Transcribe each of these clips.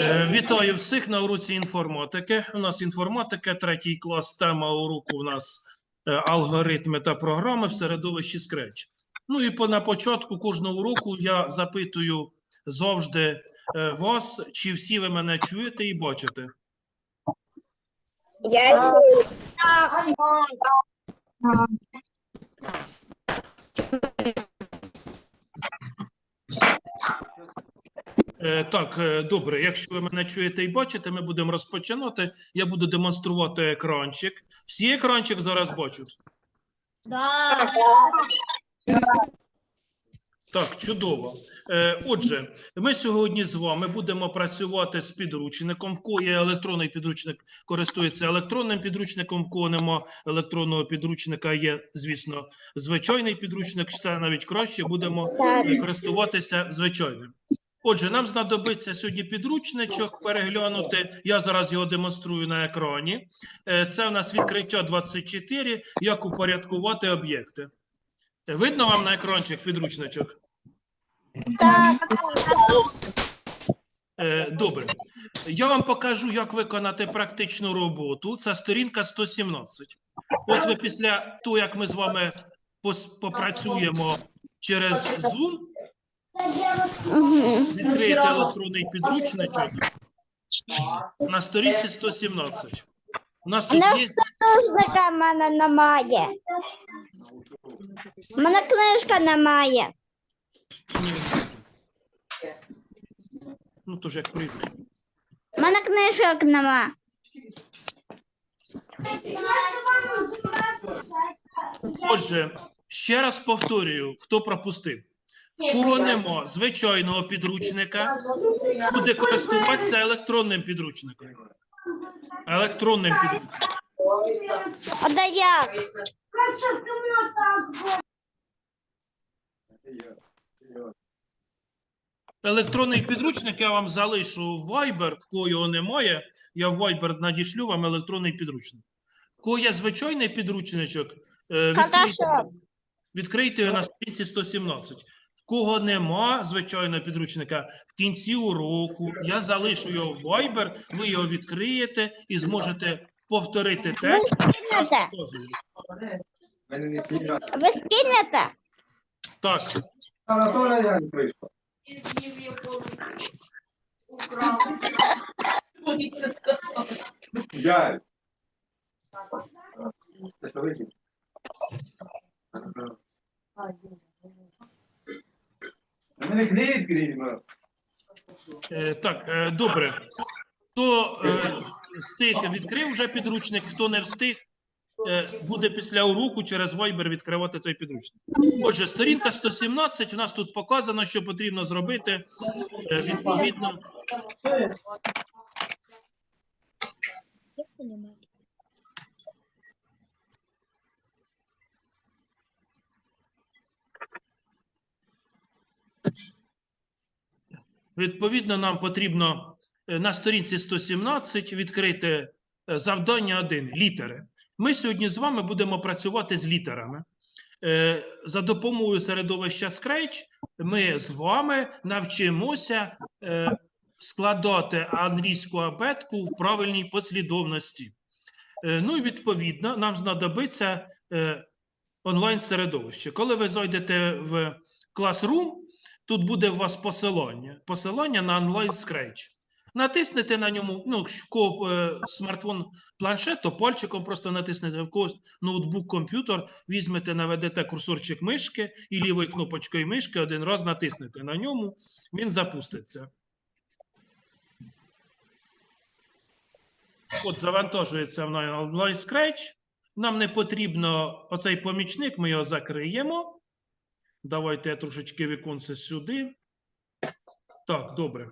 Е, Вітаю всіх на уроці інформатики. У нас інформатика, третій клас. Тема уроку у нас е, алгоритми та програми в середовищі Scratch. Ну і по, на початку кожного уроку я запитую завжди е, вас, чи всі ви мене чуєте і бачите. Я чую. Так, е, добре. Якщо ви мене чуєте і бачите, ми будемо розпочинати. Я буду демонструвати екранчик. Всі екранчик зараз бачать. Да. Так, чудово. Е, Отже, ми сьогодні з вами будемо працювати з підручником. В кого є електронний підручник, користується електронним підручником, в кого нема електронного підручника, є, звісно, звичайний підручник. Це навіть краще будемо е, користуватися звичайним. Отже, нам знадобиться сьогодні підручничок переглянути. Я зараз його демонструю на екрані. Е, Це у нас відкриття 24, як упорядкувати об'єкти. Видно вам на екранчик підручничок? Е, Добре. Я вам покажу, як виконати практичну роботу. Це сторінка 117. От ви після того, як ми з вами попрацюємо через Zoom, відкриєте електронний підручничок на сторінці 117. У нас тут є в мене немає. У мене книжка немає. ну то ж як прийде. У мене книжок нема. Отже, ще раз повторюю, хто пропустив. В звичайного підручника, буде користуватися електронним підручником. Електронним підручником. А де як? Електронний підручник я вам залишу в Viber, в кого його немає, я в Viber надішлю вам електронний підручник. В кого є звичайний підручничок, е, відкрийте, відкрийте його на сторінці 117. В кого нема звичайного підручника, в кінці уроку я залишу його в Viber, ви його відкриєте і зможете повторити Ви текст. Ви скинете? Так, я. Це мене відкриємо. Е, Так, е, добре. Хто е, встиг відкрив вже підручник, хто не встиг, е, буде після уроку через Viber відкривати цей підручник. Отже, сторінка 117. У нас тут показано, що потрібно зробити е, відповідно. Відповідно, нам потрібно е, на сторінці 117 відкрити е, завдання 1 літери. Ми сьогодні з вами будемо працювати з літерами. Е, За допомогою середовища Scratch ми з вами навчимося складати англійську абетку в правильній послідовності. Ну і відповідно, нам знадобиться онлайн-середовище. Коли ви зайдете в Classroom, тут буде у вас посилання. Посилання на онлайн Scratch. Натиснете на ньому, ну, в е, смартфон планшет, то пальчиком просто натиснете в когось ноутбук, комп'ютер, візьмете, наведете курсорчик мишки і лівою кнопочкою мишки один раз натиснете на ньому, він запуститься. От завантажується в онлайн Scratch. Нам не потрібно оцей помічник, ми його закриємо. Давайте я трошечки віконце сюди. Так, добре.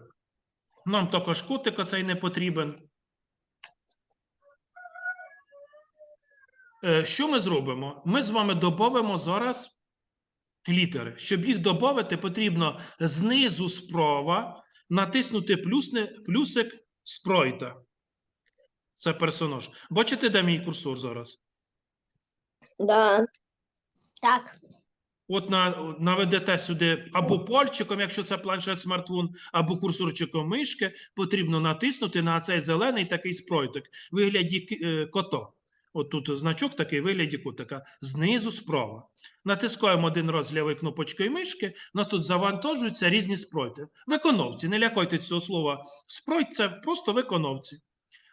Нам також котик оцей не потрібен. Е, Що ми зробимо? Ми з вами додамо зараз літери. Щоб їх додати, потрібно знизу справа натиснути плюсик спрайта. Це персонаж. Бачите, де мій курсор зараз? Да. Так. От на, наведете сюди або пальчиком, якщо це планшет смартфон, або курсорчиком мишки, потрібно натиснути на цей зелений такий спройтик в вигляді е, кота. От тут значок такий вигляді котика. Знизу справа. Натискаємо один раз лівою кнопочкою мишки. У нас тут завантажуються різні спройти. Виконавці. Не лякайтесь цього слова. Спройт це просто виконавці.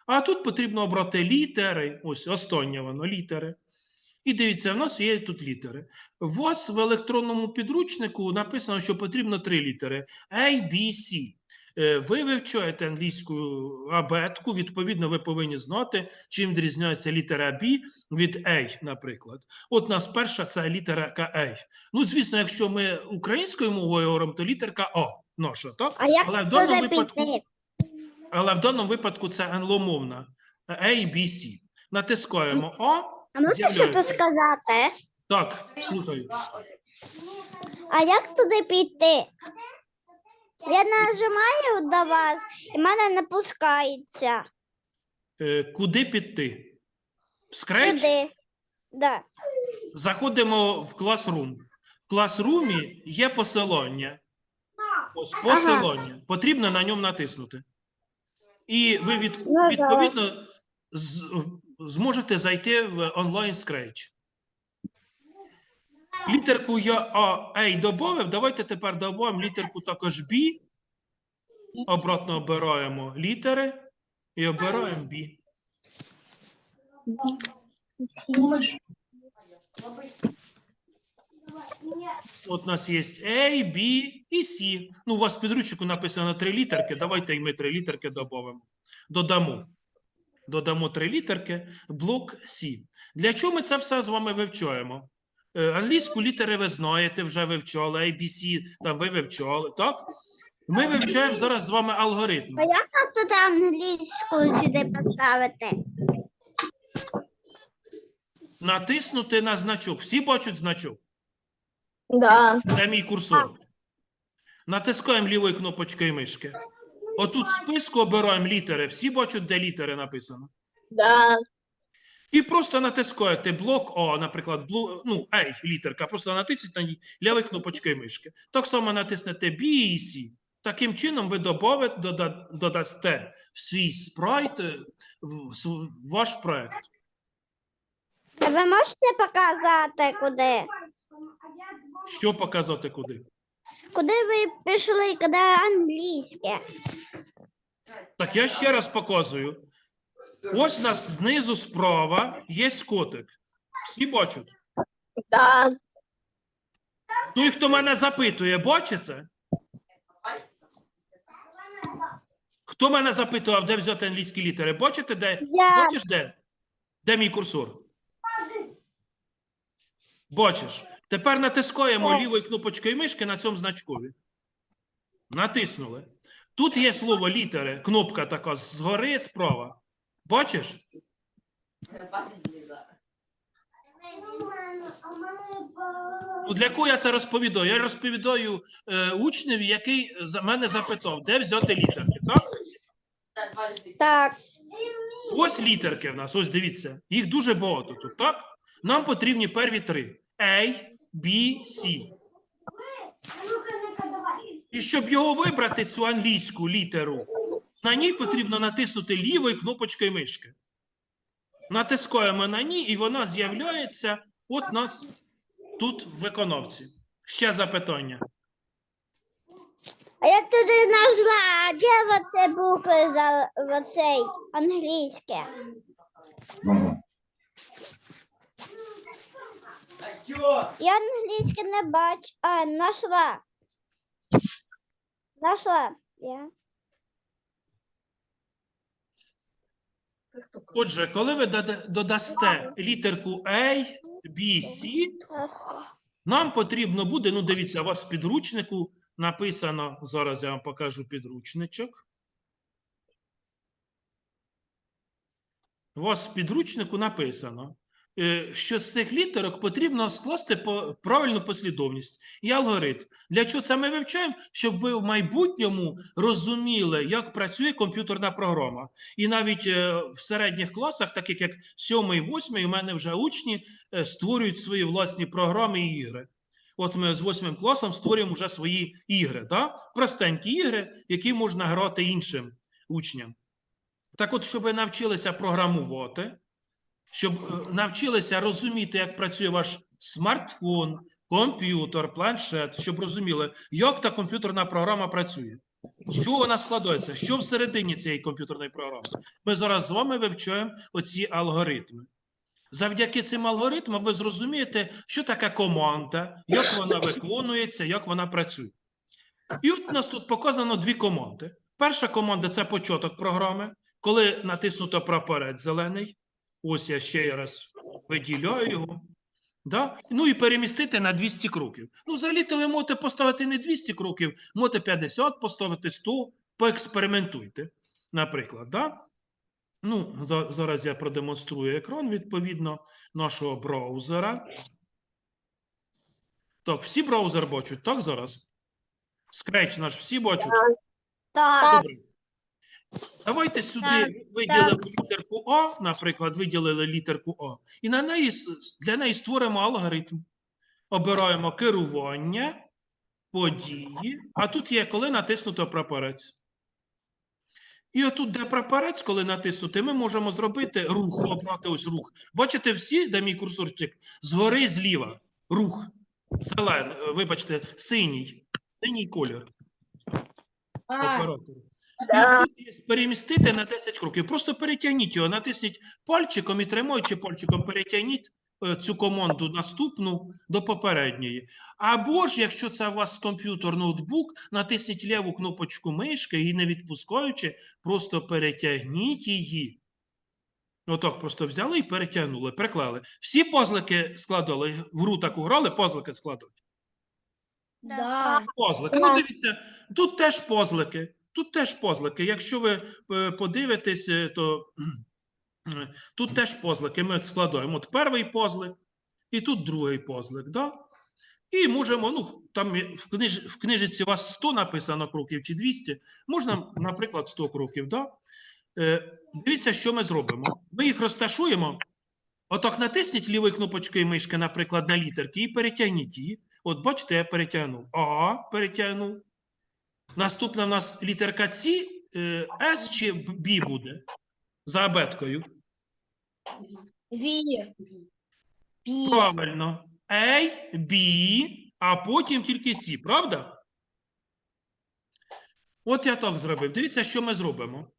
А тут потрібно обрати літери. Ось останнє воно літери. І дивіться, в нас є тут літери. У вас в електронному підручнику написано, що потрібно три літери A, B, C. Е, Ви вивчаєте англійську абетку, відповідно, ви повинні знати, чим відрізняється літера B від A, наприклад. От у нас перша це літерка A. Ну, звісно, якщо ми українською мовою говоримо, то літерка О наша, так? А як Але в даному випадку але в даному випадку це англомовна A, B, C. Натискаємо О. А можна що з'являється. сказати? Так, слухаю. А як туди піти? Я нажимаю до вас, і мене не пускається. Е, Куди піти? В Scratch? Туди. Да. Заходимо в Classroom. В Classroom є посилання. Ось Ага. посилання. Потрібно на ньому натиснути. І ви від, Ну, да. відповідно з, зможете зайти в онлайн Scratch. Літерку я А, A додав. Давайте тепер додамо літерку також B. Обратно обираємо літери і обираємо B. От у нас є A, B і C. Ну, у вас в підручнику написано три літерки. Давайте і ми три літерки додамо. Додамо. Додамо три літерки. Блок C. Для чого ми це все з вами вивчаємо? Е, Англійську літери ви знаєте, вже вивчали, A, B, там ви вивчали, так? Ми вивчаємо зараз з вами алгоритм. А як тут англійську сюди поставити? Натиснути на значок. Всі бачать значок. Да. Це мій курсор. Натискаємо лівою кнопочкою мишки. Отут в списку обираємо літери. Всі бачать, де літери написано. Да. І просто натискаєте блок О, наприклад, блу, ну, A, літерка. Просто натисніть на ній лівою кнопочкою мишки. Так само натиснете B і C. Таким чином ви добавите, дода, додасте в свій спрайт е, в, в в ваш проект. Ви можете показати, куди? Що показати куди? Куди ви пішли, куди англійське? Так я ще раз показую. Ось у нас знизу справа є котик. Всі бачать. Да. Той, хто мене запитує, бачить це? Хто мене запитував, де взяти англійські літери? Бачите, де? Я. Бачиш, де? Де мій курсор? Бачиш. Тепер натискаємо лівою кнопочкою мишки на цьому значкові. Натиснули. Тут є слово літери, кнопка така згори справа. Бачиш? Ну, для кого я це розповідаю? Я розповідаю е, учневі, який за мене запитав, де взяти літерки. Так? Так. Ось літерки в нас, ось дивіться. Їх дуже багато тут, так? Нам потрібні перві три: A, B, C. І щоб його вибрати, цю англійську літеру, на ній потрібно натиснути лівою кнопочкою мишки. Натискаємо на ній, і вона з'являється от нас тут в виконавці. Ще запитання. А як туди нажла? Де оце букви за оцей англійське? Я англійське не бачу. А, нашла. Нашла. Я. Отже, коли ви додасте літерку A, B, C, нам потрібно буде, ну дивіться, у вас в підручнику написано, зараз я вам покажу підручничок. У вас в підручнику написано, що з цих літерок потрібно скласти правильну послідовність і алгоритм. Для чого це ми вивчаємо? Щоб ви в майбутньому розуміли, як працює комп'ютерна програма. І навіть е, в середніх класах, таких як 7 і 8, у мене вже учні е, створюють свої власні програми і ігри. От ми з восьмим класом створюємо вже свої ігри, да? простенькі ігри, які можна грати іншим учням. Так от, щоб ви навчилися програмувати, щоб е, навчилися розуміти, як працює ваш смартфон, комп'ютер, планшет, щоб розуміли, як та комп'ютерна програма працює. З чого вона складається? Що всередині цієї комп'ютерної програми? Ми зараз з вами вивчаємо оці алгоритми. Завдяки цим алгоритмам ви зрозумієте, що таке команда, як вона виконується, як вона працює. І от у нас тут показано дві команди. Перша команда це початок програми, коли натиснуто прапорець зелений. Ось я ще раз виділяю його. Да? Ну і перемістити на 200 кроків. Ну, взагалі-то ви можете поставити не 200 кроків, можете 50 поставити 100, поекспериментуйте, наприклад. Да? Ну, зараз я продемонструю екран відповідно нашого браузера. Так, всі браузер бачать, так зараз? Scratch наш всі бачать? Так. Добре. Давайте сюди виділимо літерку А, наприклад, виділили літерку А, і на неї, для неї створимо алгоритм. Обираємо керування, події, а тут є, коли натиснуто прапорець. І отут, де прапорець, коли натиснути, ми можемо зробити рух, обрати ось рух. Бачите всі, де мій курсорчик? Згори зліва. Рух. Зелений, вибачте, синій. Синій колір. Оператору. Да. Перемістити на 10 кроків. Просто перетягніть його, натисніть пальчиком і тримаючи пальчиком, перетягніть е, цю команду наступну до попередньої. Або ж, якщо це у вас комп'ютер, ноутбук, натисніть ліву кнопочку мишки і не відпускаючи, просто перетягніть її. Отак просто взяли і перетягнули, приклали. Всі позлики складали, в гру таку грали, позлики складали. Да. Позлики. Ну, дивіться, тут теж позлики. Тут теж позлики. Якщо ви е, подивитесь, е, то е, тут теж позлики. Ми складаємо. От перший позлик, і тут другий позлик. Да? І можемо, ну, там в, книж, в книжці у вас 100 написано кроків чи 200, можна, наприклад, 100 кроків. Да? Е, дивіться, що ми зробимо. Ми їх розташуємо. Отак натисніть лівою кнопочкою мишки, наприклад, на літерки, і перетягніть її. От бачите, я перетягнув. А, перетягнув. Наступна в нас літерка С, е, С чи Б буде за абеткою. Ві. Пі. Правильно. A, B, а потім тільки С, правда? От я так зробив. Дивіться, що ми зробимо.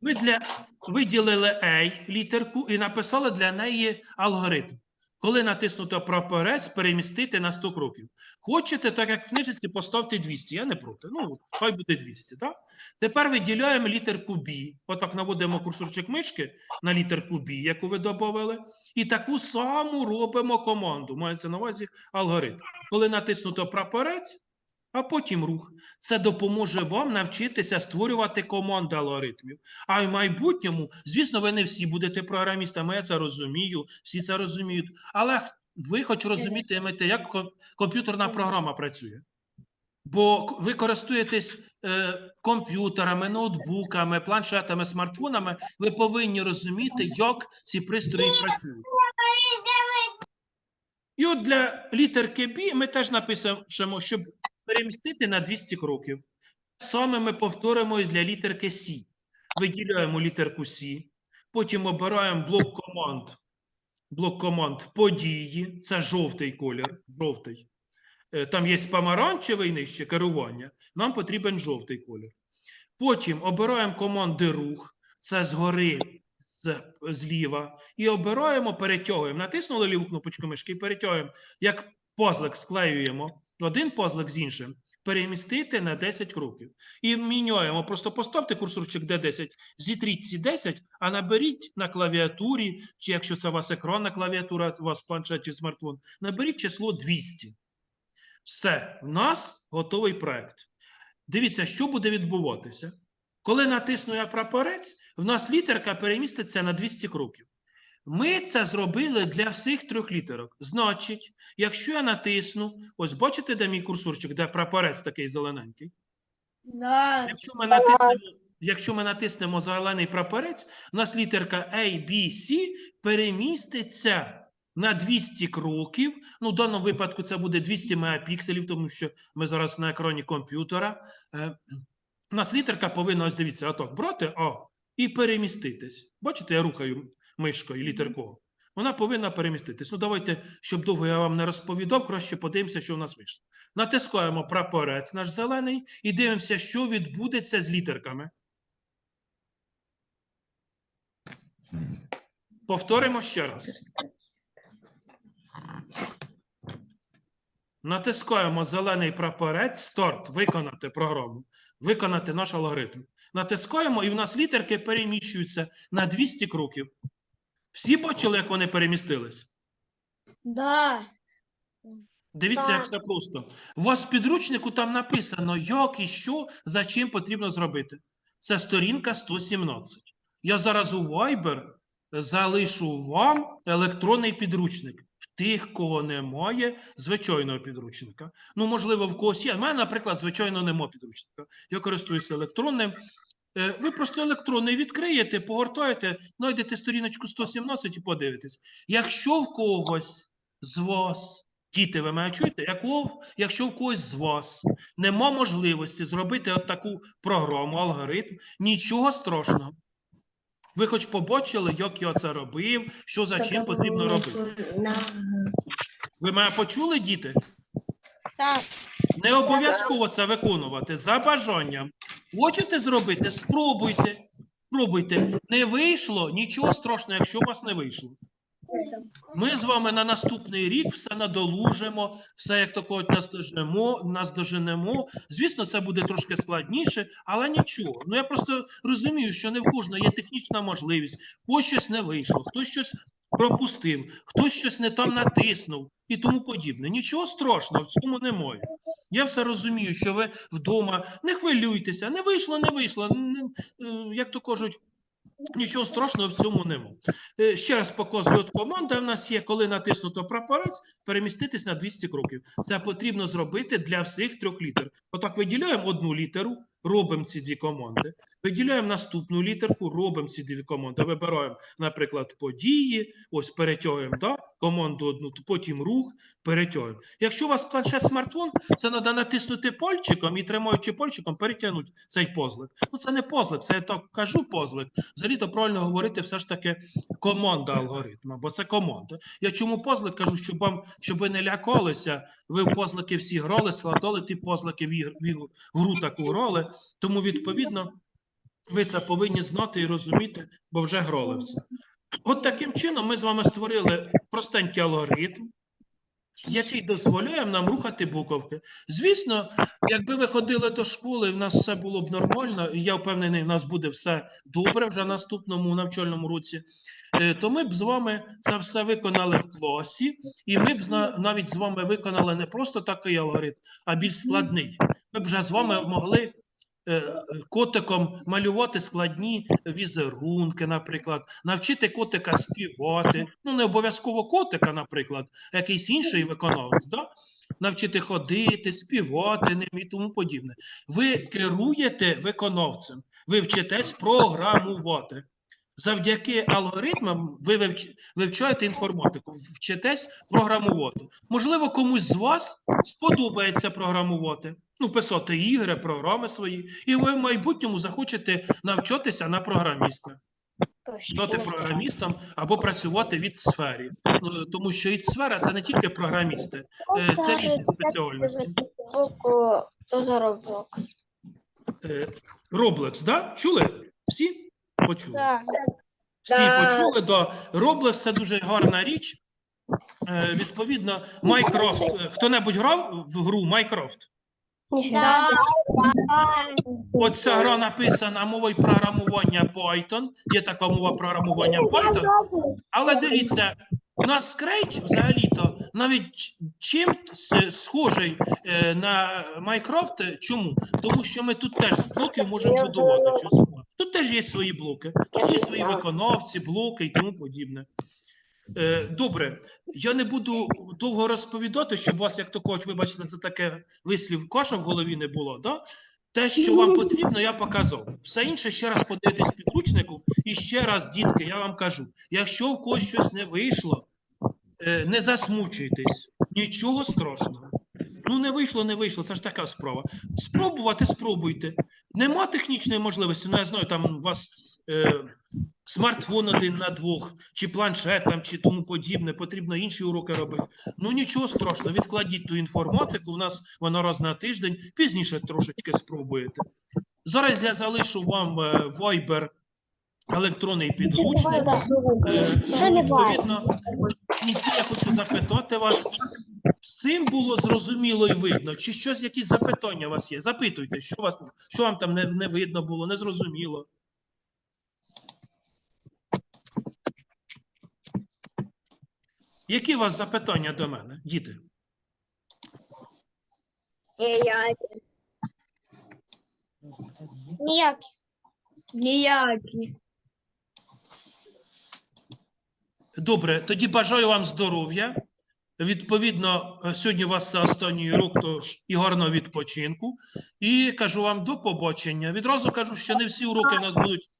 Ми для... виділили A літерку і написали для неї алгоритм. Коли натиснуто прапорець, перемістити на 100 кроків. Хочете, так як в книжці, поставте 200. Я не проти. Ну, хай буде 200. Так? Тепер виділяємо літерку B. Отак наводимо курсорчик мишки на літерку B, яку ви додали. І таку саму робимо команду. Мається на увазі алгоритм. Коли натиснуто прапорець, а потім рух. Це допоможе вам навчитися створювати команди алгоритмів. А в майбутньому, звісно, ви не всі будете програмістами, я це розумію, всі це розуміють. Але ви хоч розумітимете, як комп'ютерна програма працює. Бо ви користуєтесь е, комп'ютерами, ноутбуками, планшетами, смартфонами, ви повинні розуміти, як ці пристрої працюють. І от для літерки B ми теж напишемо, щоб перемістити на 200 кроків. Саме ми повторимо і для літерки C. Виділяємо літерку C, потім обираємо блок команд. Блок команд події, це жовтий колір. Жовтий. Е, Там є помаранчевий нижче керування. Нам потрібен жовтий колір. Потім обираємо команди рух, це згори зліва. І обираємо, перетягуємо. Натиснули ліву кнопочку мишки і перетягуємо. Як позлик склеюємо один позлик з іншим, перемістити на 10 кроків. І міняємо. Просто поставте курсорчик D10, зітріть ці 10, а наберіть на клавіатурі, чи якщо це у вас екранна клавіатура, у вас планшет чи смартфон, наберіть число 200. Все, в нас готовий проект. Дивіться, що буде відбуватися. Коли натисну я прапорець, в нас літерка переміститься на 200 кроків. Ми це зробили для всіх трьох літерок. Значить, якщо я натисну, ось бачите, де мій курсорчик, де прапорець такий зелененький. Да. Якщо ми натиснемо, якщо ми натиснемо зелений прапорець, у нас літерка A, B, C переміститься на 200 кроків. Ну, в даному випадку це буде 200 мегапікселів, тому що ми зараз на екрані комп'ютера. Е, у нас літерка повинна, ось дивіться, отак, брати О і переміститись. Бачите, я рухаю мишкою літеркою. Вона повинна переміститись. Ну, давайте, щоб довго я вам не розповідав, краще подивимося, що в нас вийшло. Натискаємо прапорець наш зелений і дивимося, що відбудеться з літерками. Повторимо ще раз. Натискаємо зелений прапорець, старт, виконати програму, виконати наш алгоритм. Натискаємо, і в нас літерки переміщуються на 200 кроків. Всі бачили, як вони перемістились? Да. Дивіться, як все просто. У вас в підручнику там написано, як і що, за чим потрібно зробити. Це сторінка 117. Я зараз у Viber залишу вам електронний підручник. В тих, кого немає звичайного підручника. Ну, можливо, в когось є. У мене, наприклад, звичайно, немає підручника. Я користуюся електронним. Е, Ви просто електронний відкриєте, погортаєте, знайдете сторіночку 117 і подивитесь. Якщо в когось з вас Діти, ви мене чуєте? Якого, якщо в когось з вас нема можливості зробити от таку програму, алгоритм, нічого страшного. Ви хоч побачили, як я це робив, що за чим потрібно робити. Ви мене почули, діти? Так. Не обов'язково це виконувати за бажанням. Хочете зробити? Спробуйте. Спробуйте. Не вийшло, нічого страшного, якщо у вас не вийшло. Ми з вами на наступний рік все надолужимо, все як кажуть, наздоженемо, наздоженемо. Звісно, це буде трошки складніше, але нічого. Ну я просто розумію, що не в кожного є технічна можливість, когось щось не вийшло, хтось щось пропустив, хтось щось не там натиснув і тому подібне. Нічого страшного в цьому немає. Я все розумію, що ви вдома не хвилюйтеся, не вийшло, не вийшло. Е, Як то кажуть, Нічого страшного в цьому нема. Е, Ще раз показую, от команда в нас є, коли натиснуто прапорець, переміститись на 200 кроків. Це потрібно зробити для всіх трьох літер. Отак виділяємо одну літеру, робимо ці дві команди. Виділяємо наступну літерку, робимо ці дві команди. Вибираємо, наприклад, події, ось перетягуємо да? команду одну, то потім рух, перетягуємо. Якщо у вас планшет смартфон, це треба натиснути пальчиком і тримаючи пальчиком, перетягнути цей позлик. Ну це не позлик, це я так кажу позлик. Взагалі-то правильно говорити все ж таки команда алгоритму, бо це команда. Я чому позлик кажу, щоб вам, щоб ви не лякалися, ви в позлики всі грали, складали ті позлики в, ігр, в гру таку грали, тому відповідно ви це повинні знати і розуміти, бо вже грали в це. От таким чином ми з вами створили простенький алгоритм, який дозволяє нам рухати буковки. Звісно, якби ви ходили до школи, в нас все було б нормально, і я впевнений, в нас буде все добре вже наступному навчальному році, е, то ми б з вами це все виконали в класі, і ми б навіть з вами виконали не просто такий алгоритм, а більш складний. Ми б вже з вами могли котиком малювати складні візерунки, наприклад, навчити котика співати. Ну, не обов'язково котика, наприклад, якийсь інший виконавець, да? навчити ходити, співати ним і тому подібне. Ви керуєте виконавцем, ви вчитесь програмувати. Завдяки алгоритмам ви вивч- вивчаєте інформатику, вчитесь програмувати. Можливо, комусь з вас сподобається програмувати, ну, писати ігри, програми свої, і ви в майбутньому захочете навчатися на програміста, стати програмістом або працювати від сфері. Ну, Тому що від сфера це не тільки програмісти, е, це різні спеціальності. Roblox? Е, Roblox, да? Чули? Всі почули? Всі почули, да. Roblox – це дуже гарна річ. Е, відповідно, Minecraft. е, Хто-небудь грав в гру Minecraft? Да. Оця гра написана мовою програмування Python. Є така мова програмування Python. Але дивіться, у нас Scratch взагалі-то навіть чим схожий е, на Minecraft. Чому? Тому що ми тут теж з блоків можемо будувати щось. Тут теж є свої блоки, тут є свої виконавці, блоки і тому подібне. Е, Добре, я не буду довго розповідати, щоб вас, як то кажуть, вибачте, за таке вислів каша в голові не було. Да? Те, що вам потрібно, я показав. Все інше ще раз подивитись підручнику. І ще раз, дітки, я вам кажу: якщо в когось щось не вийшло, е, не засмучуйтесь, нічого страшного. Ну, не вийшло, не вийшло, це ж така справа. Спробувати, спробуйте. Нема технічної можливості, ну я знаю, там у вас е, смартфон один на двох, чи планшет там, чи тому подібне, потрібно інші уроки робити. Ну нічого страшного, відкладіть ту інформатику, в нас вона раз на тиждень, пізніше трошечки спробуєте. Зараз я залишу вам е, Viber електронний підручник. Е, Що Відповідно, кінці я хочу запитати вас, з цим було зрозуміло і видно, чи щось, якісь запитання у вас є? Запитуйте, що, вас, що вам там не, не видно було, не зрозуміло. Які у вас запитання до мене, діти? Ніякі. Ніякі. Ніякі. Добре, тоді бажаю вам здоров'я. Відповідно, е, сьогодні у вас останній урок, тож і гарного відпочинку. І кажу вам до побачення. Відразу кажу, що не всі уроки в нас будуть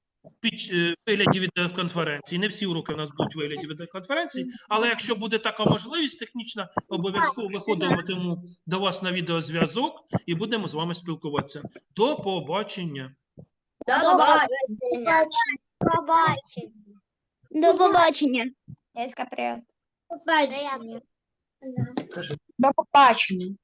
під е, вигляді відеоконференції. Не всі уроки в нас будуть в вигляді відеоконференції, але якщо буде така можливість технічна, обов'язково виходитиму до вас на відеозв'язок і будемо з вами спілкуватися. До побачення. До побачення. До побачення. Єска, привіт. Побачення. До побачення.